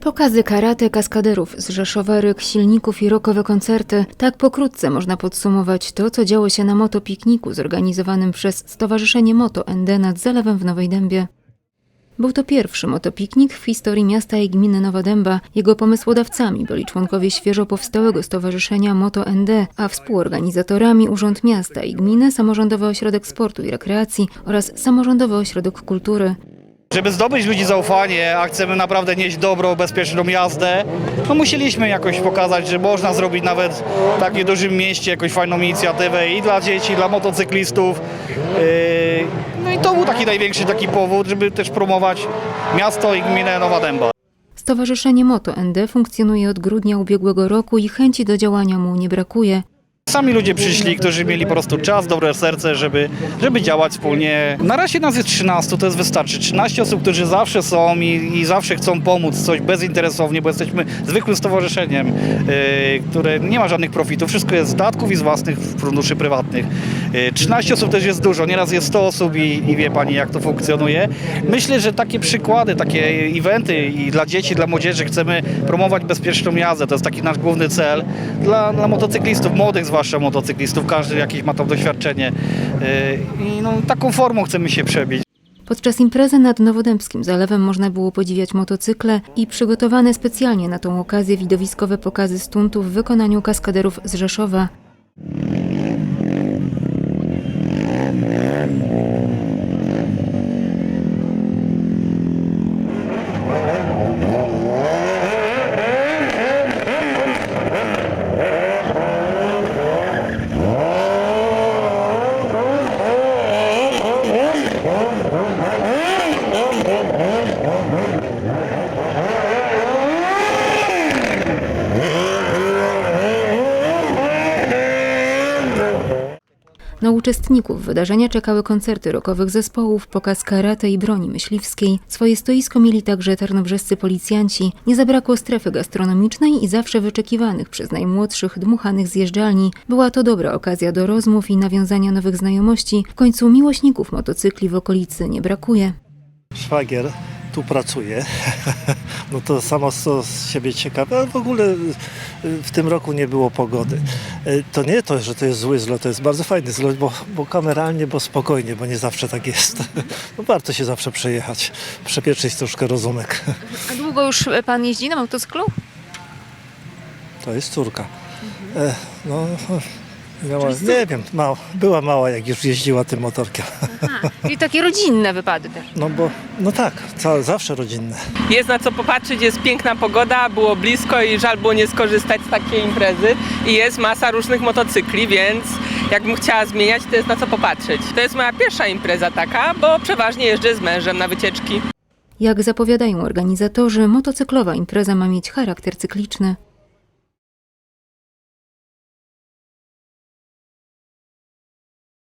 Pokazy karate, kaskaderów z silników i rokowe koncerty. Tak pokrótce można podsumować to, co działo się na motopikniku zorganizowanym przez Stowarzyszenie Moto ND nad Zalewem w Nowej Dębie. Był to pierwszy motopiknik w historii miasta i gminy Nowa Dęba. Jego pomysłodawcami byli członkowie świeżo powstałego Stowarzyszenia Moto ND, a współorganizatorami Urząd Miasta i Gminy, Samorządowy Ośrodek Sportu i Rekreacji oraz Samorządowy Ośrodek Kultury. Żeby zdobyć ludzi zaufanie, a chcemy naprawdę nieść dobrą, bezpieczną jazdę, no musieliśmy jakoś pokazać, że można zrobić nawet w tak niedużym mieście jakąś fajną inicjatywę i dla dzieci, i dla motocyklistów. Yy, No i to był taki największy taki powód, żeby też promować miasto i gminę Nowa Dęba. Stowarzyszenie Moto ND funkcjonuje od grudnia ubiegłego roku i chęci do działania mu nie brakuje. Sami ludzie przyszli, którzy mieli po prostu czas, dobre serce, żeby, żeby działać wspólnie. Na razie nas jest 13, to jest wystarczy. 13 osób, którzy zawsze są i, i zawsze chcą pomóc coś bezinteresownie, bo jesteśmy zwykłym stowarzyszeniem, yy, które nie ma żadnych profitów. Wszystko jest z datków i z własnych funduszy prywatnych. Yy, 13 osób też jest dużo, nieraz jest 100 osób i, i wie pani jak to funkcjonuje. Myślę, że takie przykłady, takie eventy i dla dzieci, dla młodzieży chcemy promować bezpieczną jazdę. To jest taki nasz główny cel dla, dla motocyklistów, młodych zwłaszcza motocyklistów. Każdy jakieś ma tam doświadczenie yy, i no, taką formą chcemy się przebić. Podczas imprezy nad Nowodębskim Zalewem można było podziwiać motocykle i przygotowane specjalnie na tą okazję widowiskowe pokazy stuntów w wykonaniu kaskaderów z Rzeszowa. Na uczestników wydarzenia czekały koncerty rockowych zespołów, pokaz karate i broni myśliwskiej. Swoje stoisko mieli także tarnobrzescy policjanci. Nie zabrakło strefy gastronomicznej i zawsze wyczekiwanych przez najmłodszych dmuchanych zjeżdżalni. Była to dobra okazja do rozmów i nawiązania nowych znajomości. W końcu miłośników motocykli w okolicy nie brakuje. szwagier tu pracuje. No to samo co z siebie ciekawe, ale w ogóle y, w tym roku nie było pogody. Y, To nie to, że to jest zły zlot, to jest bardzo fajny zlot, bo, bo kameralnie, bo spokojnie, bo nie zawsze tak jest. No warto się zawsze przejechać, przepieczyć troszkę rozumek. A długo już pan jeździ na motocyklu? To jest córka. E, No, miała, nie wiem, mała, była mała jak już jeździła tym motorkiem. Czyli takie rodzinne wypady też. No bo, no tak, ca- zawsze rodzinne. Jest na co popatrzeć, jest piękna pogoda, było blisko i żal było nie skorzystać z takiej imprezy. I jest masa różnych motocykli, więc jakbym chciała zmieniać, to jest na co popatrzeć. To jest moja pierwsza impreza taka, bo przeważnie jeżdżę z mężem na wycieczki. Jak zapowiadają organizatorzy, motocyklowa impreza ma mieć charakter cykliczny.